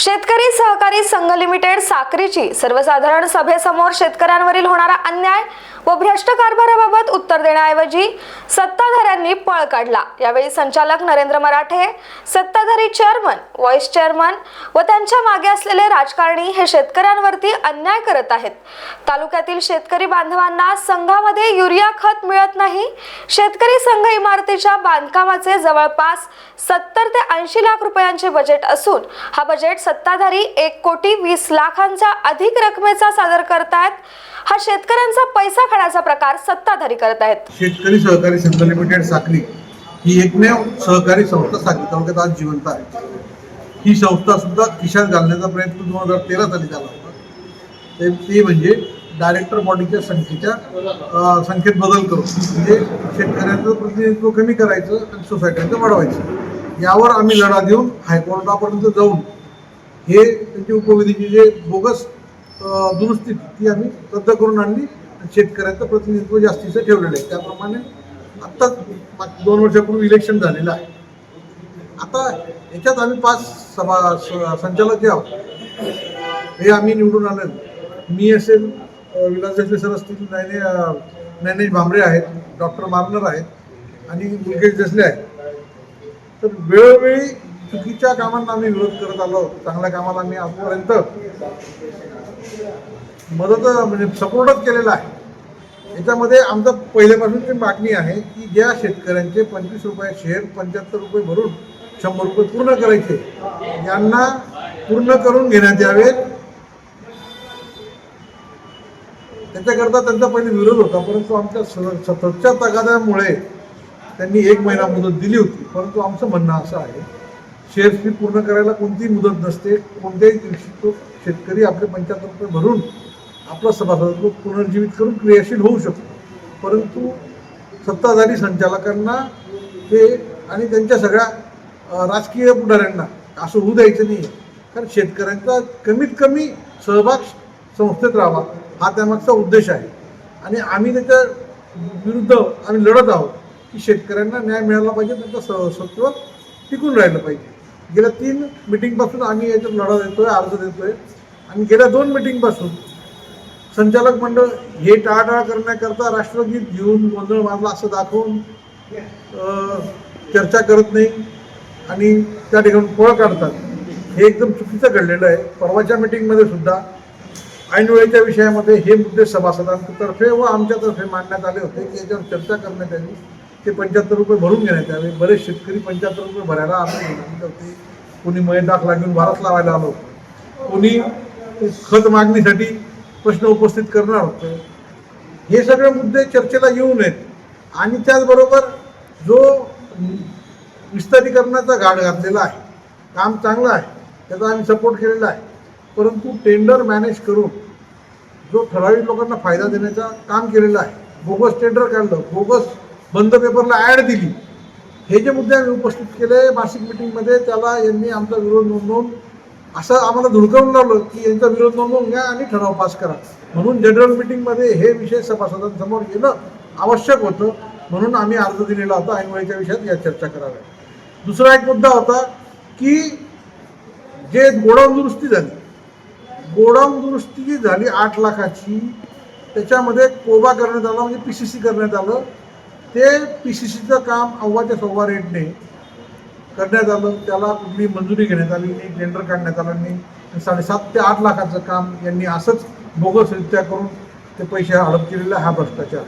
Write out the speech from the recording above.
शेतकरी सहकारी संघ लिमिटेड साखरीची सर्वसाधारण सभेसमोर शेतकऱ्यांवरील होणारा अन्याय व भ्रष्ट कारभाराबाबत उत्तर देण्याऐवजी सत्ताधाऱ्यांनी पळ काढला. यावेळी संचालक नरेंद्र मराठे सत्ताधारी चेअरमन व्हाईस चेअरमन व त्यांच्या मागे असलेले राजकारणी हे शेतकऱ्यांवरती अन्याय करत आहेत. तालुक्यातील शेतकरी बांधवांना संघामध्ये युरिया खत मिळत नाही. शेतकरी संघ इमारतीच्या बांधकामाचे जवळपास सत्तर ते ऐंशी लाख रुपयांचे बजेट असून हा बजेट सत्ताधारी एक कोटी वीस लाखांच्या अधिक रकमेचा सादर करतायत. हा शेतकऱ्यांचा पैसा खाण्याचा प्रकार सत्ताधारी करत आहेत. शेतकरी सहकारी संघ लिमिटेड साखळी ही एकमेव सहकारी संस्था साखली तालुक्यात आज जिवंत आहे. ही संस्था सुद्धा खिशात घालण्याचा प्रयत्न दोन हजार तेरा साली झाला होता. ते म्हणजे डायरेक्टर बॉडीच्या संख्येच्या संख्येत बदल करून म्हणजे शेतकऱ्यांचं प्रतिनिधित्व कमी करायचं आणि सोसायट्यांचं वाढवायचं. यावर आम्ही लढा देऊन हायकोर्टापर्यंत जाऊन हे त्यांची उपविधीची जे बोगस दुरुस्ती ती आम्ही रद्द करून आणली आणि शेतकऱ्यांचं प्रतिनिधित्व जास्तीचं ठेवलेलं आहे. त्याप्रमाणे आत्ताच माग- दोन वर्षापूर्वी इलेक्शन झालेलं आहे. आता याच्यात आम्ही पाच सभा स- संचालक जे आहोत. हे आम्ही निवडून आणलं. मी असेल विलास जगले सर असतील नैने अं, नैनेश भांबरे आहेत डॉक्टर मारनर आहेत आणि मुलगेश जसले आहेत. तर वेळोवेळी चुकीच्या कामांना आम्ही विरोध करत आलो. चांगल्या कामाला आम्ही आजपर्यंत मदत म्हणजे सपोर्टच केलेला आहे. याच्यामध्ये आमचं पहिल्यापासूनची मागणी आहे की ज्या शेतकऱ्यांचे पंचवीस रुपये शेअर पंच्याहत्तर रुपये भरून शंभर रुपये पूर्ण करायचे यांना पूर्ण करून घेण्यात यावेत त्याच्याकरता त्यांचा पहिले विरोध होता परंतु आमच्या स- सततच्या तगाद्यामुळे त्यांनी एक महिना मुदत दिली होती. परंतु आमचं म्हणणं असं आहे शेअर फी पूर्ण करायला कोणतीही मुदत नसते. कोणत्याही दिवशी तो शेतकरी आपले पंच्याहत्तर रुपये भरून आपला सभासदत्व पुनर्जीवित करून क्रियाशील होऊ शकतो. परंतु सत्ताधारी संचालकांना ते आणि त्यांच्या सगळ्या राजकीय पुढाऱ्यांना असं होऊ द्यायचं नाही कारण शेतकऱ्यांचा कमीत कमी सहभाग संस्थेत राहावा हा त्यामागचा उद्देश आहे. आणि आम्ही त्याच्या विरुद्ध आम्ही लढत आहोत की शेतकऱ्यांना न्याय मिळाला पाहिजे त्यांचं स सत्व टिकून राहिलं पाहिजे. गेल्या तीन मिटिंगपासून आम्ही याच्यात लढा देतोय अर्ज देतोय. आणि गेल्या दोन मिटिंगपासून संचालक मंडळ हे टाळाटाळ करण्याकरता राष्ट्रगीत घेऊन गोंधळ मारला असं दाखवून चर्चा करत नाही आणि त्या ठिकाणी पळ काढतात. हे एकदम चुकीचं घडलेलं आहे. परवाच्या मिटिंगमध्ये सुद्धा ऐनवेळीच्या विषयामध्ये हे मुद्दे सभासदांतर्फे व आमच्यातर्फे मांडण्यात आले होते की याच्यावर चर्चा करण्यात आली ते पंच्याहत्तर रुपये भरून घेण्यात यावे. बरेच शेतकरी पंच्याहत्तर रुपये भरायला आम्ही विनंती होते कोणी मय दाखला घेऊन वारस लावायला आलो. कोणी खत मागणीसाठी प्रश्न उपस्थित करणार होतं. हे सगळे मुद्दे चर्चेला येऊ नयेत. आणि त्याचबरोबर जो विस्तारीकरणाचा गाड घातलेला आहे काम चांगलं आहे त्याचा आम्ही सपोर्ट केलेला आहे. परंतु टेंडर मॅनेज करून जो ठराविक लोकांना फायदा देण्याचा काम केलेलं आहे बोगस टेंडर काढलं बोगस बंद पेपरला ॲड दिली. हे जे मुद्दे आम्ही उपस्थित केले मासिक मिटिंगमध्ये त्याला यांनी आमचा विरोध नोंदवून असं आम्हाला धुडकावून लावलं की यांचा विरोध नोंदवून घ्या आणि ठराव पास करा. म्हणून जनरल मिटिंगमध्ये हे विषय सभासदांसमोर येणं आवश्यक होतं. म्हणून आम्ही अर्ज दिलेला होता. ऐनवेळीच्या विषयात या चर्चा कराव्या. दुसरा एक मुद्दा होता की जे गोडाऊन दुरुस्ती झाली गोडाऊन दुरुस्ती जी झाली आठ लाखाची त्याच्यामध्ये कोबा करण्यात आला म्हणजे पी सी सी करण्यात आलं. ते पी सी सीचं काम अव्वाच्या सव्वा रेटने करण्यात आलं. त्याला कुठली मंजुरी घेण्यात आली नाही टेंडर काढण्यात आलं नाही. साडेसात ते आठ लाखाचं काम यांनी असंच बोगसरित्या करून ते पैसे हडप केलेला हा भ्रष्टाचार.